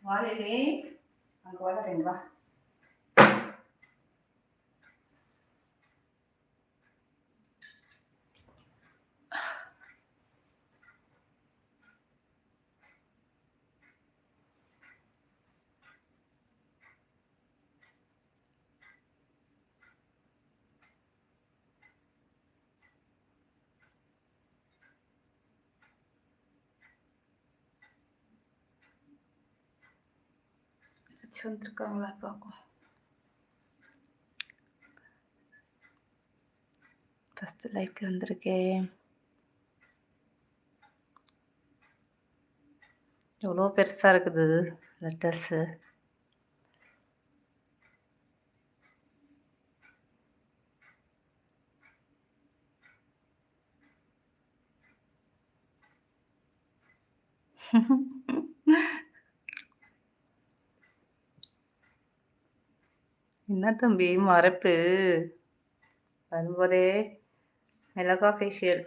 Holiday. Ang gawa natin, di? வச்சு வந்துருக்காங்களா பார்க்கும் first like வந்திருக்கேன் எவ்வளோ பெருசாக இருக்குது லெட்டர்ஸு என்ன தம்பி மறைப்பு? வரும்போதே மிளகா ஃபேஷியல்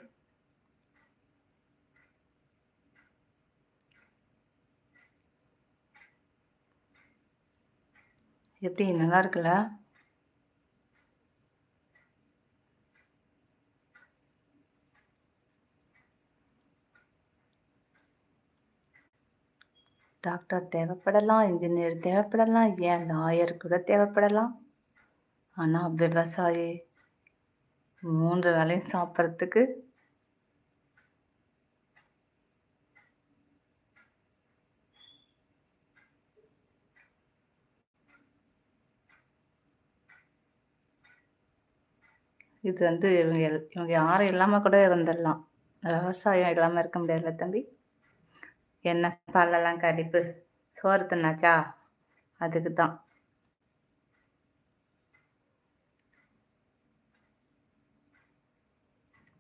எப்படி நல்லா இருக்குல்ல? டாக்டர் தேவைப்படலாம் இன்ஜினியர் தேவைப்படலாம் ஏன் லாயர் கூட தேவைப்படலாம்? ஆனால் விவசாயி மூன்று வேலையும் சாப்பிட்றதுக்கு இது வந்து இவங்க எல்- இவங்க யாரும் இல்லாமல் கூட இருந்துடலாம். விவசாயம் இல்லாமல் இருக்க முடியாதுல்ல தம்பி? என்ன பல்லெல்லாம் கடிப்பு. சோறு தின்னாச்சா? அதுக்கு தான்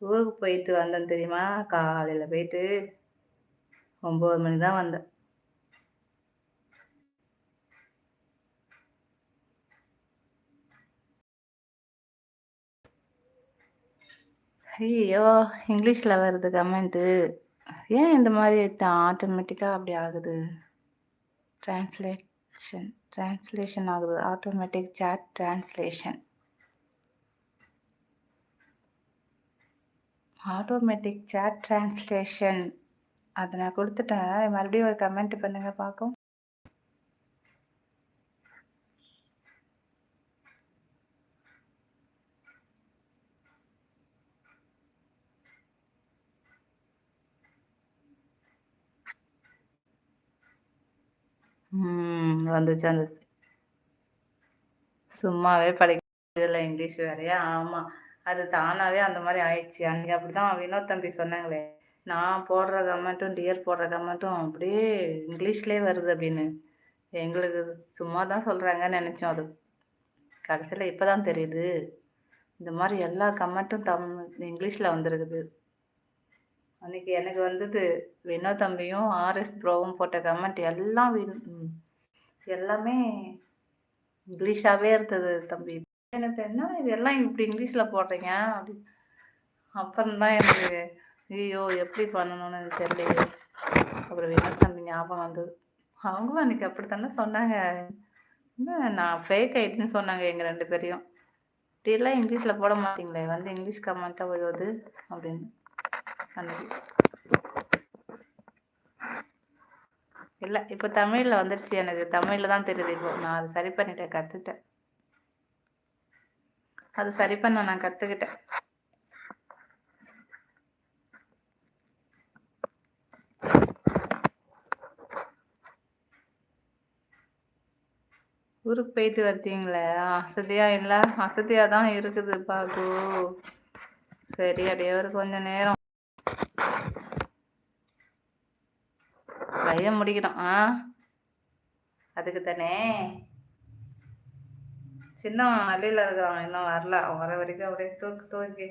ஊருக்கு போயிட்டு வந்தேன் தெரியுமா? காலையில் போயிட்டு ஒம்பது மணி தான் வந்தேன். ஐயோ இங்கிலீஷில் வருது கமெண்ட்டு. ஏன் இந்த மாதிரி ஆட்டோமேட்டிக்காக அப்படி ஆகுது? ட்ரான்ஸ்லேஷன் ட்ரான்ஸ்லேஷன் ஆகுது. Automatic chat translation automatic chat translation அதை நான் கொடுத்துட்டேன். மறுபடியும் ஒரு கமெண்ட் பண்ணுங்கள் பார்க்கும் ம் வந்துச்சு அந்த சும்மாவே படிக்கிறதில்ல இங்கிலீஷ் வேறையா? ஆமாம் அது தானாகவே அந்த மாதிரி ஆயிடுச்சு. அன்றைக்கி அப்படி தான் வினோத் தம்பி சொன்னாங்களே நான் போடுற கமெண்ட்டும் டியர் போடுற கமெண்ட்டும் அப்படியே இங்கிலீஷ்லேயே வருது அப்படின்னு. எங்களுக்கு சும்மா தான் சொல்கிறாங்கன்னு நினச்சோம். அது கடைசியில் இப்போ தான் தெரியுது. இந்த மாதிரி எல்லா கமெண்ட்டும் தமிழ் இங்கிலீஷில் வந்திருக்குது. அன்னைக்கு எனக்கு வந்தது வினோ தம்பியும் ஆர்எஸ் ப்ரோவும் போட்ட கமெண்ட் எல்லாம் எல்லாமே இங்கிலீஷாகவே இருந்தது தம்பி. எனக்கு என்ன இதெல்லாம் இப்படி இங்கிலீஷில் போடுறீங்க? அப்படி அப்புறம் தான் எனக்கு ஐயோ எப்படி பண்ணணும்னு எனக்கு தெரியலையே. அப்புறம் வினோ தம்பி ஞாபகம் வந்தது. அவங்களும் அன்னைக்கு அப்படி தானே சொன்னாங்க. என்ன நான் ஃபேக் ஆயிடுச்சுன்னு சொன்னாங்க எங்கள் ரெண்டு பேரையும். இப்படிலாம் இங்கிலீஷில் போட மாட்டீங்களே வந்து இங்கிலீஷ் கமெண்ட்டாக விழுவுது அப்படின்னு. நல்லது இல்லை இப்போ தமிழில் வந்துருச்சு எனக்கு. தமிழில் தான் தெரியுது இப்போ. நான் அதை சரி பண்ணிட்டேன் கற்றுட்டேன் அது சரி பண்ண நான் கற்றுக்கிட்டேன் ஊருக்கு போயிட்டு வந்தீங்களே அசதியா இல்லை? அசதியாக தான் இருக்குது பாகு சரி அப்படியே ஒரு கொஞ்ச நேரம். அப்படியே முடிக்கணும் ஆ. அதுக்கு தானே சின்ன அள்ளியில் இருக்கிறான் இன்னும் வரல. வர வரைக்கும் அப்படியே தூக்கு தூக்கி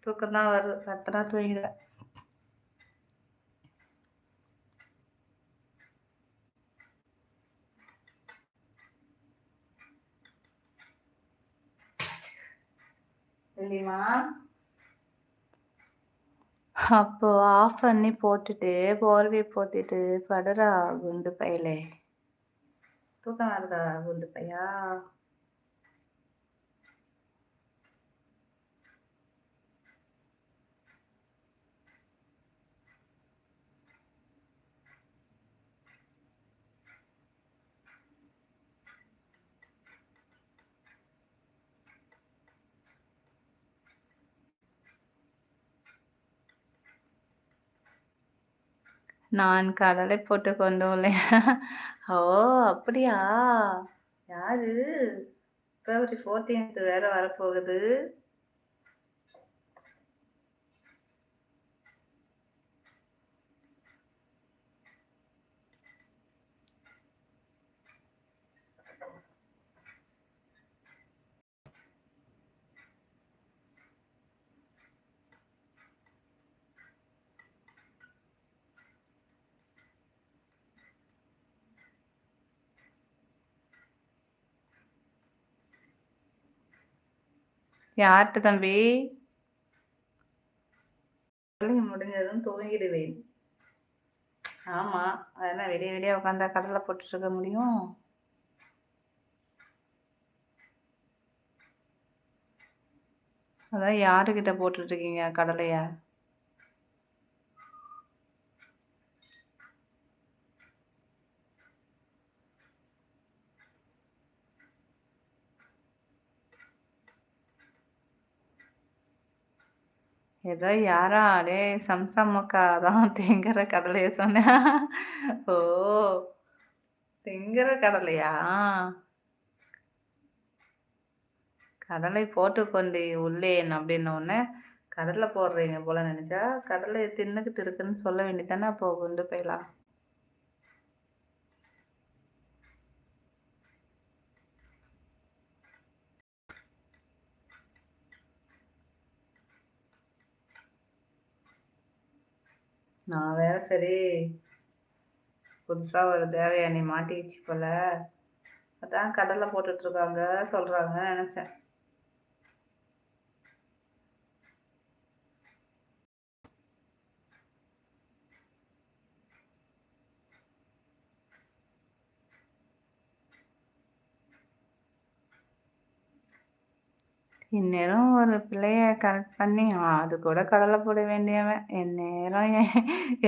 தூக்கம் தான் வருது. கத்தனா தூங்கிட இல்லையுமா அப்போ ஆஃப் பண்ணி போட்டுட்டு போர்வை போத்திட்டு படுறா குண்டு பையலே. தூக்கம் வருதா குண்டு பையா? நான் கடலை போட்டு கொண்டு ஓ! அப்படியா? யாரு? பிப்ரவரி 14த் வேற வரப்போகுது. யார்ட்ட தம்பி? முடிஞ்சதும் தூங்கிடுவேன். ஆமா. அது என்ன விடிய விடிய உட்காந்தா கடல போட்டுட்டு இருக்க முடியும்? அதான் யாருகிட்ட போட்டுட்டு இருக்கீங்க கடலைய? ஏதோ யாரா அடே சம்சம்மக்கா தான் திங்கிற கடலைய சொன்ன ஓ! திங்கிற கடலையா? கடலை போட்டுக்கொண்டு உள்ளேன் அப்படின்னோனே, கடலை போடுறீங்க போல நினச்சா கடலை தின்னுக்கிட்டு இருக்குன்னு சொல்ல வேண்டியது தானே அப்போ கொண்டு போயிடலாம் நான் வேற சரி, புதுசாக ஒரு தேவயானி மாட்டிக்கிச்சு போல. அதான் கடலை போட்டுட்ருக்காங்க சொல்கிறாங்க நினச்சேன் இந்நேரம் ஒரு பிள்ளைய கரெக்ட் பண்ணி, அது கூட கடலை போட வேண்டியவன். எந்நேரம் என்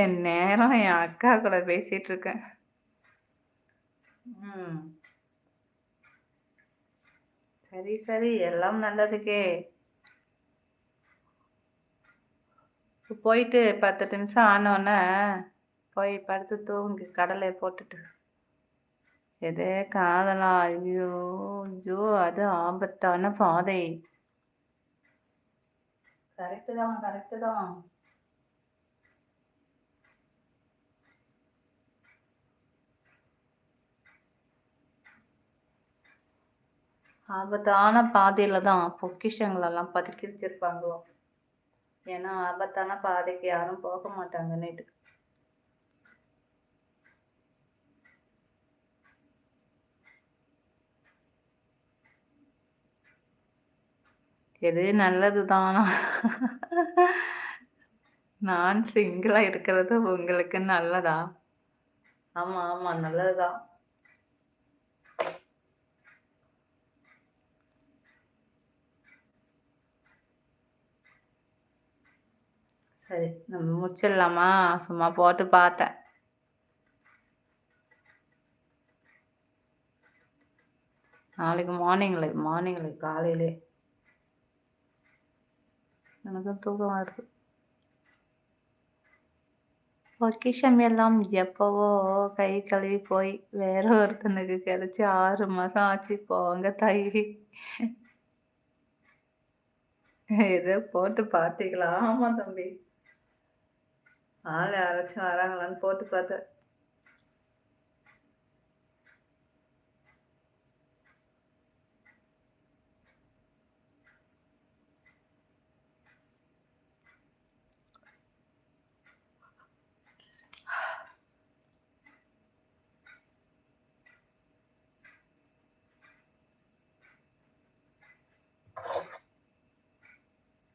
எந்நேரம் என் அக்கா கூட பேசிட்டு இருக்கேன். ம். சரி, சரி. எல்லாம் நல்லதுக்கே. போயிட்டு 10 நிமிஷம் ஆனோனே, போய் படுத்து தூங்கு கடலை போட்டுட்டு. எதே காதலா? ஐயோ! ஐயோ! அது ஆபத்தான பாதை. கரெக்ட்டு தான், கரெக்ட்டு தான். ஆபத்தான பாதையில தான் பொக்கிஷங்களெல்லாம் பதுக்கி வச்சிருப்பாங்களோ ஏன்னா, ஆபத்தான பாதைக்கு யாரும் போக மாட்டாங்க நைட்டுக்கு எது நல்லது தானா நான் சிங்கிளா இருக்கிறது உங்களுக்கு நல்லதா? ஆமா, ஆமா. நல்லதுதான் சரி. நம்ம முடிச்சிடலாமா? சும்மா போட்டு பார்த்தேன். நாளைக்கு மார்னிங்ல மார்னிங்ல காலையிலே. எனக்கு தூக்கம் வருது. பொக்கிஷம் எல்லாம் எப்பவோ கை கழுவி போய் வேற ஒருத்தனுக்கு கிடைச்சி ஆறு மாதம் ஆச்சு. போவாங்க தாயி. ஏதோ போட்டு பார்த்தீங்களா? ஆமா தம்பி. ஆள் யாராச்சும் வராங்களான்னு போட்டு பார்த்தேன்.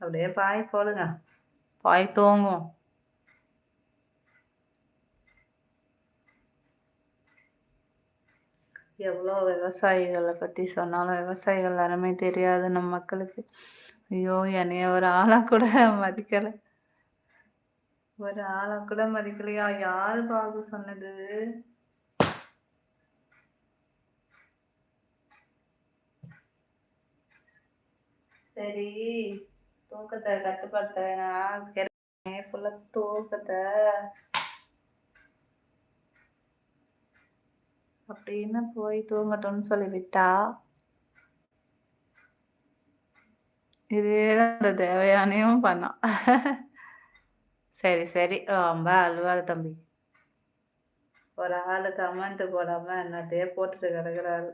அப்படியே பாய் போடுங்க. பாய் தூங்கும். எவ்வளோ விவசாயிகளை பற்றி சொன்னாலும் விவசாயிகள் யாருமே தெரியாது நம்ம மக்களுக்கு. ஐயோ என்னைய ஒரு ஆளாக கூட மதிக்கலை. ஒரு ஆளாக கூட மதிக்கலையா? யாரு பார்க்க சொன்னது? சரி. தூக்கத்தை கட்டுப்படுத்த வேணாம் ஃபுல்லாக தூக்கத்தை. அப்படின்னு போய் தூங்கட்டும்னு சொல்லி விட்டா இதே அந்த தேவையானையும் பண்ணான் சரி சரி. ரொம்ப அழுவாத தம்பி. ஒரு ஆளு கமெண்ட் போடாம என்னத்தையே போட்டுட்டு கிடக்குறாரு.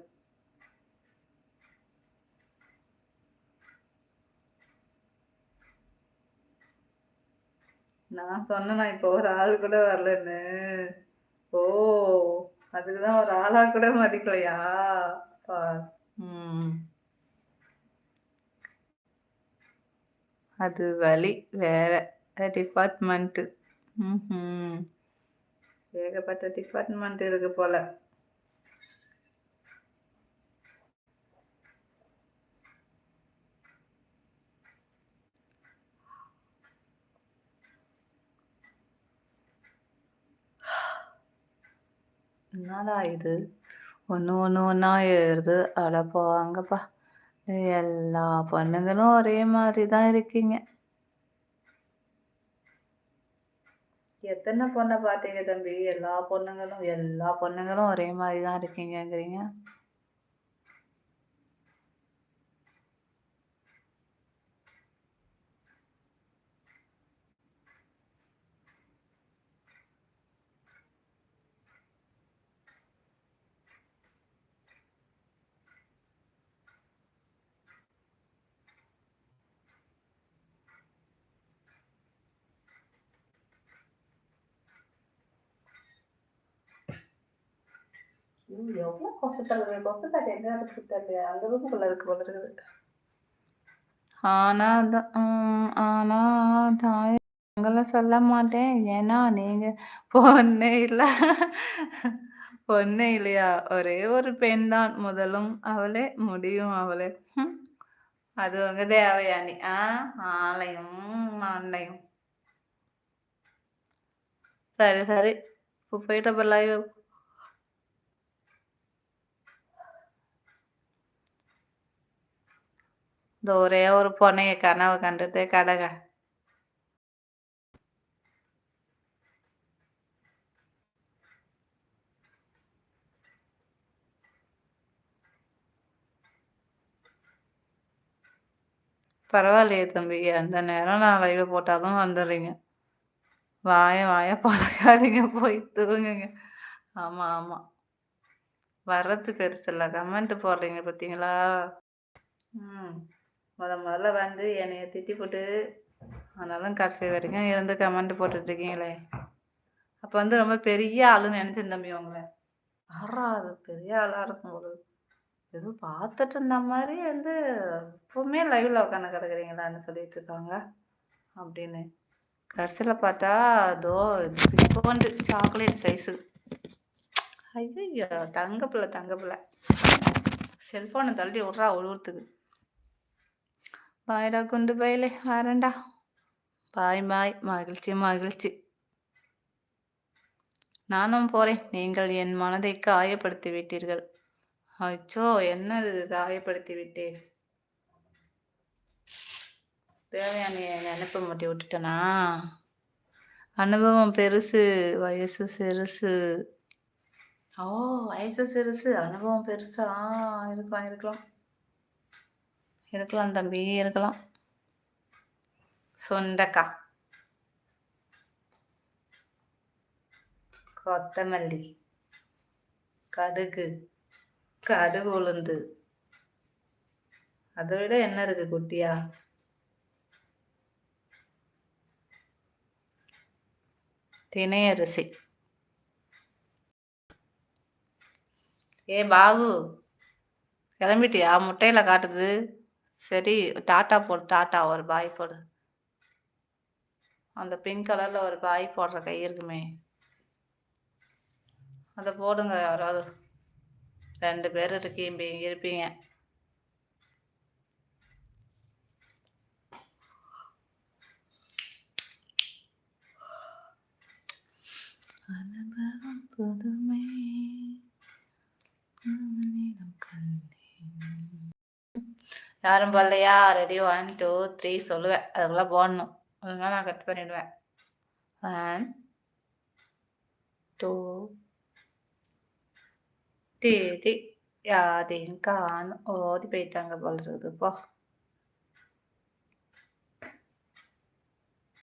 நான் சொன்னேனா இப்போ ஒரு ஆள் கூட வரலன்னு. ஓ அதுக்குதான் ஒரு ஆளா கூட மதிக்கலையா? ம். அது வழி வேற டிபார்ட்மெண்ட்டு ம் ஏகப்பட்ட டிபார்ட்மெண்ட் இருக்கு போல. என்னடா இது? ஒன்று ஒன்று ஒன்றா ஏறுது. அட போவாங்கப்பா எல்லா பொண்ணுங்களும் ஒரே மாதிரி தான் இருக்கீங்க. எத்தனை பொண்ணை பார்த்தீங்க தம்பி? எல்லா பொண்ணுங்களும் எல்லா பொண்ணுங்களும் ஒரே மாதிரி தான் இருக்கீங்கங்கிறீங்க. எவ்வளோ கொசு தருது கொசு காட்டு எங்க இருக்கு தெரியல அந்த ரூமுக்குள்ள இருக்கு போல இருக்குது. ஆனா ஆனா தாய் உங்களை சொல்ல மாட்டேன். ஏன்னா நீங்க பொண்ணே இல்ல. பொண்ணே இல்லையா? ஒரே ஒரு பெண் தான். முதலும் அவளே முடியும் அவளே. அது உங்க தேவையானி ஆ ஆலயம் ஆண்டையும் சரி சரி. இப்போ போயிட்ட லைவ் இந்த ஒரே ஒரு பொண்ணைய கனவு கண்டுட்டு கடக பரவாயில்லையே தம்பி அந்த நேரம் நான் லைவ் போட்டாலும் வந்துடுறீங்க வாய வாய பழகாதீங்க போய் தூங்குங்க ஆமாம் ஆமாம் வர்றது பெருசு இல்லை கமெண்ட் போடுறீங்க பார்த்தீங்களா ம் முத முதல்ல வந்து என்னைய திட்டி போட்டு ஆனாலும் கடைசி வரைக்கும் இருந்து கமெண்ட் போட்டுட்ருக்கீங்களே அப்போ வந்து ரொம்ப பெரிய ஆளுன்னு நினச்சேன் தம்பி உங்களை. ஆறா அது பெரிய ஆளாக இருக்கும் ஒரு எதுவும் பார்த்துட்டு இருந்த மாதிரி வந்து எப்பவுமே லைவில் உட்காந்து கிடக்குறீங்களான்னு சொல்லிட்டு இருக்காங்க அப்படின்னு. கடைசியில் பார்த்தா அதோ பிஸ்கோண்டு சாக்லேட் சைஸு ஐயோ தங்க பிள்ளை தங்க பிள்ளை. செல்ஃபோனை தள்ளி விட்றா உழுவுறதுக்கு பாய்டா குண்டு பயலே வரண்டா பாய் பாய் மகிழ்ச்சி மகிழ்ச்சி நானும் போறேன் நீங்கள் என் மனதை காயப்படுத்தி விட்டீர்கள் அச்சோ என்ன காயப்படுத்தி விட்டேன் தேவையான நினைப்பை மட்டி விட்டுட்டனா அனுபவம் பெருசு வயசு சிறுசு ஓ வயசு சிறுசு அனுபவம் பெருசா இருக்கலாம் இருக்கலாம் இருக்கலாம் தம்பி இருக்கலாம். சுண்டக்காய் கொத்தமல்லி. கடுகு. கடுகு உளுந்து. அதை விட என்ன இருக்கு குட்டியா? திணையரிசி ஏ பாபு கிளம்பிட்டியா? முட்டையில் காட்டுது. சரி டாட்டா போடு டாட்டா ஒரு பாய் போடு. அந்த பிங்க் கலரில் ஒரு பாய் போடுற கை இருக்குமே. அதை போடுங்க யாராவது. ரெண்டு பேர் இருக்கீங்க இருப்பீங்க. யாரும் போடலையா ரெடி ஒன் டூ த்ரீ சொல்லுவேன். அதுக்குள்ளே போடணும். அதெல்லாம் நான் கட் பண்ணிடுவேன். ஒன் டூ தேதி யாதையும் காணும். ஓதி போயிட்டாங்க போல இருக்குது. போ.